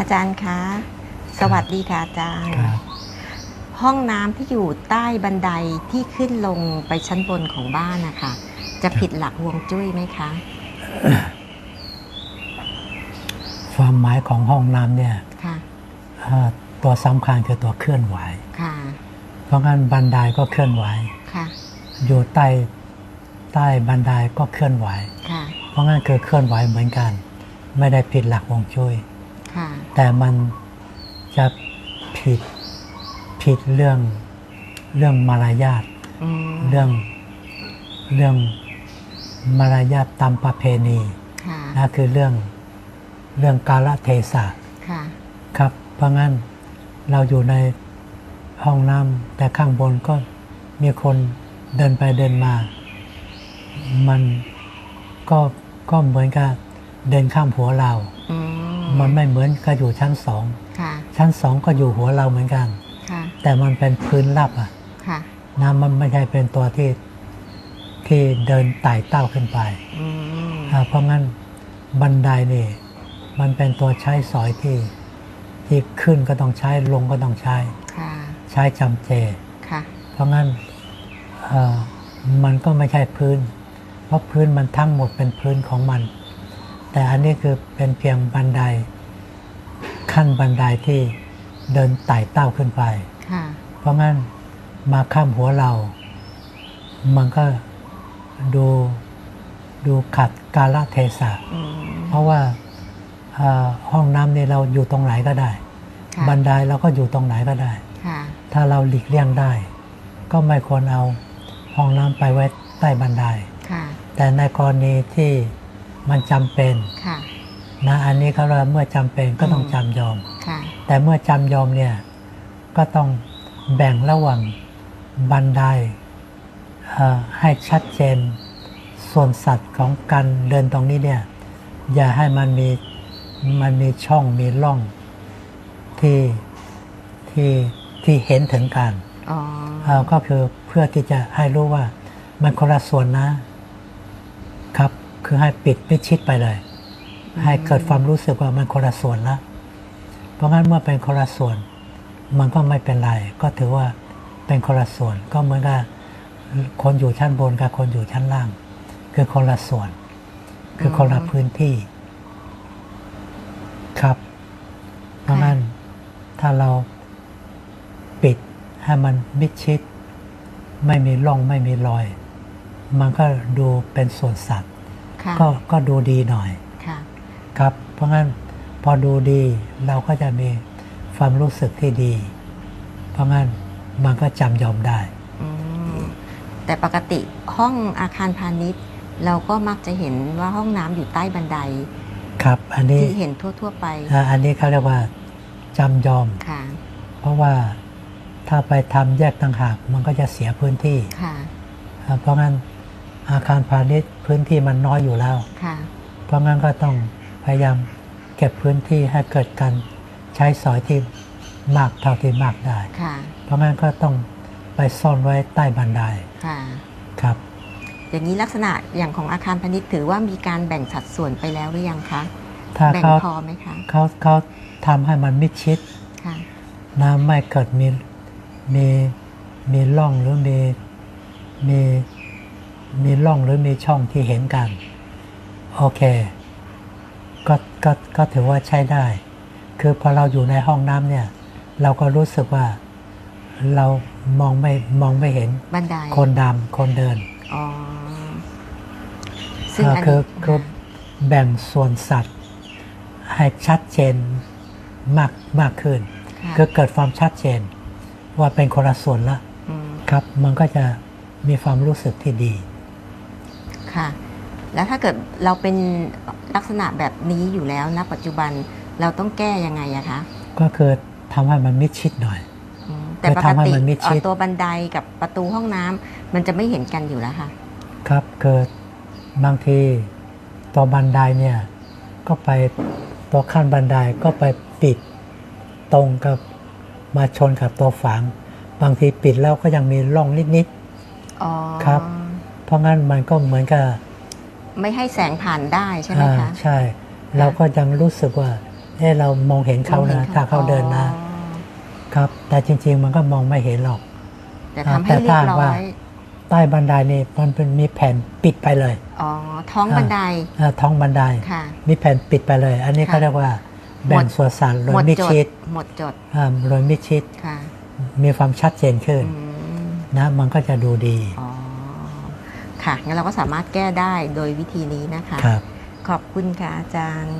อาจารย์คะสวัสดีค่ะอาจารย์ ครับห้องน้ำที่อยู่ใต้บันไดที่ขึ้นลงไปชั้นบนของบ้านนะคะจะผิดหลักฮวงจุ้ยไหมคะ ความหมายของห้องน้ำเนี่ยค่ะ เอ่อตัวสำคัญคือตัวเคลื่อนไหว ค่ะ เพราะงั้นบันไดก็เคลื่อนไหว ค่ะ อยู่ใต้ใต้บันไดก็เคลื่อนไหว ค่ะ เพราะงั้นคือเคลื่อนไหวเหมือนกัน ไม่ได้ผิดหลักฮวงจุ้ยค่ะ แต่มันจะผิดผิดเรื่องเรื่องมารยาทอืมเรื่องเรื่องมารยาทตามประเพณีค่ะนะคือเรื่องเรื่องกาลเทศะค่ะครับ เพราะงั้นเราอยู่ในห้องน้ำแต่ข้างบนก็มีคนเดินไปเดินมา มันก็ก็เหมือนกับเดินข้ามหัวเราอื มมันไม่เหมือนกับอยู่ชั้นสองค่ะชั้นสองก็อยู่หัวเราเหมือนกันค่ะแต่มันเป็นพื้นราบอะค่ะน้ำมันไม่ใช่เป็นตัวที่ที่เดินไต่เต้าขึ้นไปอืมอ่าเพราะงั้นบันไดนี่ มันเป็นตัวใช้สอยที่ที่ขึ้นก็ต้องใช้ลงก็ต้องใช้ค่ะใช้จำเจค่ะเพราะงั้นเอ่อมันก็ไม่ใช่พื้น เพราะพื้นมันทั้งหมดเป็นพื้นของมัน แต่อันนี้คือเป็นเพียงบันได ขั้นบันไดที่เดินไต่เต้าขึ้นไปค่ะเพราะงั้นมาข้ามหัวเรา มันก็ดูดูขัดกาลเทศะอืมเพราะว่าเอ่อห้องน้ำนี่เราอยู่ตรงไหนก็ได้ค่ะบันไดเราก็อยู่ตรงไหนก็ได้ค่ะถ้าเราหลีกเลี่ยงได้ ก็ไม่ควรเอาห้องน้ำไปไว้ใต้บันไดค่ะแต่ในกรณีที่ มันจำเป็นค่ะนะอันนี้เขาเรียกว่าเมื่อจำเป็นก็ต้องจำยอมค่ะแต่เมื่อจำยอมเนี่ยก็ต้องแบ่งระหว่างบันไดเอ่อให้ชัดเจนส่วนสัตว์ของการเดินตรงนี้เนี่ยอย่าให้มันมีมันมีช่องมีร่องที่ที่ที่เห็นถึงกันอ๋อเอ่อก็คือเพื่อที่จะให้รู้ว่ามันคนละส่วนนะ ครับคือให้ปิดมิดชิดไปเลย ให้เกิดความรู้สึกว่ามันคนละส่วนละเพราะงั้นเมื่อเป็นคนละส่วน มันก็ไม่เป็นไร ก็ถือว่าเป็นคนละส่วน ก็เหมือนกับคนอยู่ชั้นบนกับคนอยู่ชั้นล่าง คือคนละส่วน คือคนละพื้นที่ ครับ เพราะงั้นถ้าเราปิดให้มันมิดชิด ไม่มีร่องไม่มีรอย มันก็ดูเป็นส่วนสัตว์ค่ะ ก็ก็ดูดีหน่อยค่ะครับ เพราะงั้นพอดูดีเราก็จะมีความรู้สึกที่ดี เพราะงั้นมันก็จำยอมได้อืมแต่ปกติห้องอาคารพาณิชย์ เราก็มักจะเห็นว่าห้องน้ำอยู่ใต้บันได ครับ อันนี้ที่เห็นทั่ว ๆ ไปอ่าอันนี้เขาเรียกว่าจำยอมค่ะเพราะว่าถ้าไปทำแยกต่างหากมันก็จะเสียพื้นที่ค่ะอ่าเพราะงั้น อาคารพาณิชย์พื้นที่มันน้อยอยู่แล้ว ค่ะ เพราะงั้นก็ต้องพยายามเก็บพื้นที่ให้เกิดการใช้สอยที่มากเท่าที่มากได้ ค่ะ เพราะงั้นก็ต้องไปซ่อนไว้ใต้บันไดค่ะ ครับ อย่างนี้ลักษณะอย่างของอาคารพาณิชย์ถือว่ามีการแบ่งสัดส่วนไปแล้วหรือยังคะ ถ้าแบ่งเขาพอไหมคะเขาเขาทำให้มันมิดชิดค่ะ นะไม่เกิดมีมีมีร่องหรือมีมี มีร่องหรือมีช่องที่เห็นกัน โอเค ก็ก็ก็ถือว่าใช้ได้ คือพอเราอยู่ในห้องน้ำเนี่ย เราก็รู้สึกว่าเรามองไม่มองไม่เห็นบันไดคนดำคนเดินอ๋อซึ่งเอ่ออันคือนี้คือแบ่งส่วนสัตว์ ให้ชัดเจนมากมากขึ้นค่ะคือเกิดความชัดเจนว่าเป็นคนละส่วนละอืมครับ มันก็จะมีความรู้สึกที่ดี ค่ะ แล้วถ้าเกิดเราเป็นลักษณะแบบนี้อยู่แล้วณปัจจุบันเราต้องแก้ยังไงอะคะ ก็คือทำให้มันมิดชิดหน่อยอืมแต่คือปกทำให้ติมันมิดชิดเอ่อตัวบันไดกับประตูห้องน้ำมันจะไม่เห็นกันอยู่แล้วค่ะ ครับเกิดบางทีตัวบันไดเนี่ยก็ไปตัวขั้นบันไดก็ไปปิดตรงกับมาชนกับตัวฝางบางทีปิดแล้วก็ยังมีร่องนิดอ๋อครับๆ เพราะงั้นมันก็เหมือนกับ ไม่ให้แสงผ่านได้ใช่ไหมอ่าคะใช่ เราก็ยังรู้สึกว่าเอ๊ะเรามองเห็นเขามองห็นะถ้าเขาเดินนะอ๋อครับ แต่จริง ๆ มันก็มองไม่เห็นหรอก แต่ทำให้เรียบร้อยใต้บันไดนี่มันเป็นมีแผ่นปิดไปเลยอ๋อท้องบันไดเอ่อท้องบันไดค่ะมีแผ่นปิดไปเลย อันนี้ค่ะเขาเรียกว่าแบ่งส่วนสัตว์โดหมยดมิดจดชิดหมดจดอ่าโดยมิดชิดค่ะมีความชัดเจนขึ้นอืมนะมันก็จะดูดีอ๋อ ค่ะงั้นเราก็สามารถแก้ได้โดยวิธีนี้นะคะ ครับ ขอบคุณค่ะอาจารย์